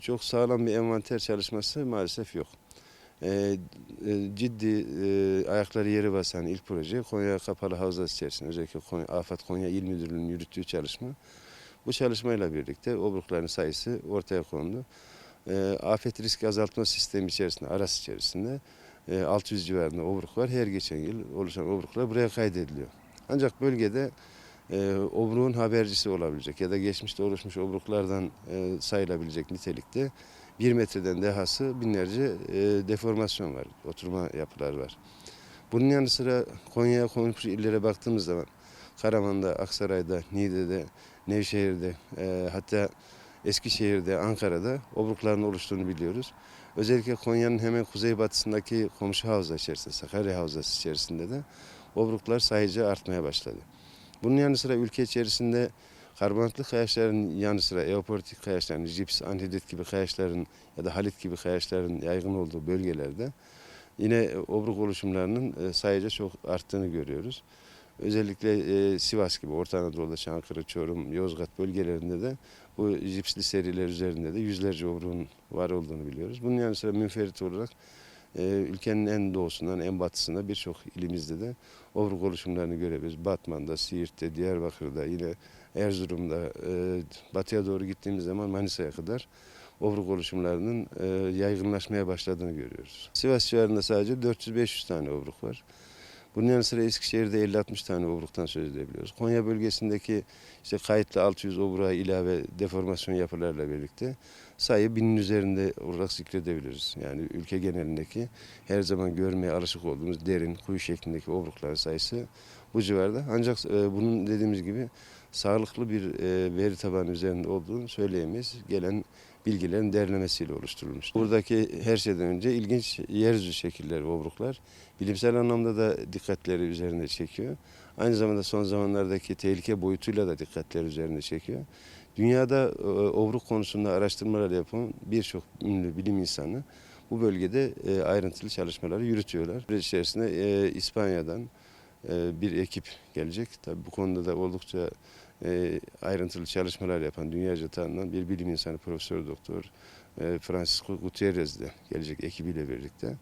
çok sağlam bir envanter çalışması maalesef yok. Ee, e, ciddi e, ayakları yeri basan ilk proje Konya Kapalı Havzası içerisinde özellikle Konya, Afat Konya İl Müdürlüğü'nün yürüttüğü çalışma. Bu çalışmayla birlikte obrukların sayısı ortaya kondu. Ee, afet risk azaltma sistemi içerisinde, ARAS içerisinde e, 600 civarında obruk var. Her geçen yıl oluşan obruklar buraya kaydediliyor. Ancak bölgede e, obruğun habercisi olabilecek ya da geçmişte oluşmuş obruklardan e, sayılabilecek nitelikte bir metreden dehası binlerce e, deformasyon var, oturma yapılar var. Bunun yanı sıra Konya'ya komşu illere baktığımız zaman Karaman'da, Aksaray'da, Niğde'de, Nevşehir'de e, hatta Eskişehir'de, Ankara'da obrukların oluştuğunu biliyoruz. Özellikle Konya'nın hemen kuzeybatısındaki komşu havza içerisinde, Sakarya Havzası içerisinde de obruklar sayıca artmaya başladı. Bunun yanı sıra ülke içerisinde karbonatlı kayaçların yanı sıra eoportik kayaçların, jips, anhidrit gibi kayaçların ya da halit gibi kayaçların yaygın olduğu bölgelerde yine obruk oluşumlarının e, sayıca çok arttığını görüyoruz. Özellikle e, Sivas gibi Orta Anadolu'da Çankırı, Çorum, Yozgat bölgelerinde de bu jipsli seriler üzerinde de yüzlerce obruğun var olduğunu biliyoruz. Bunun yanı sıra münferit olarak ülkenin en doğusundan en batısında birçok ilimizde de obruk oluşumlarını görebiliriz. Batman'da, Siirt'te, Diyarbakır'da, yine Erzurum'da, e, batıya doğru gittiğimiz zaman Manisa'ya kadar obruk oluşumlarının e, yaygınlaşmaya başladığını görüyoruz. Sivas civarında sadece 400-500 tane obruk var. Bunun yanı sıra Eskişehir'de 50-60 tane obruktan söz edebiliyoruz. Konya bölgesindeki işte kayıtlı 600 obruğa ilave deformasyon yapılarla birlikte sayı binin üzerinde olarak zikredebiliriz. Yani ülke genelindeki her zaman görmeye alışık olduğumuz derin, kuyu şeklindeki obrukların sayısı bu civarda. Ancak e, bunun dediğimiz gibi sağlıklı bir e, veri tabanı üzerinde olduğunu söyleyemeyiz. Gelen bilgilerin derlemesiyle oluşturulmuş. Buradaki her şeyden önce ilginç yeryüzü şekilleri, obruklar bilimsel anlamda da dikkatleri üzerinde çekiyor. Aynı zamanda son zamanlardaki tehlike boyutuyla da dikkatleri üzerinde çekiyor. Dünyada e, obruk konusunda araştırmalar yapan birçok ünlü bilim insanı bu bölgede e, ayrıntılı çalışmaları yürütüyorlar. Süreç içerisinde e, İspanya'dan e, bir ekip gelecek. Tabii bu konuda da oldukça e, ayrıntılı çalışmalar yapan dünyaca tanınan bir bilim insanı Profesör Doktor e, Francisco Gutierrez de gelecek ekibiyle birlikte.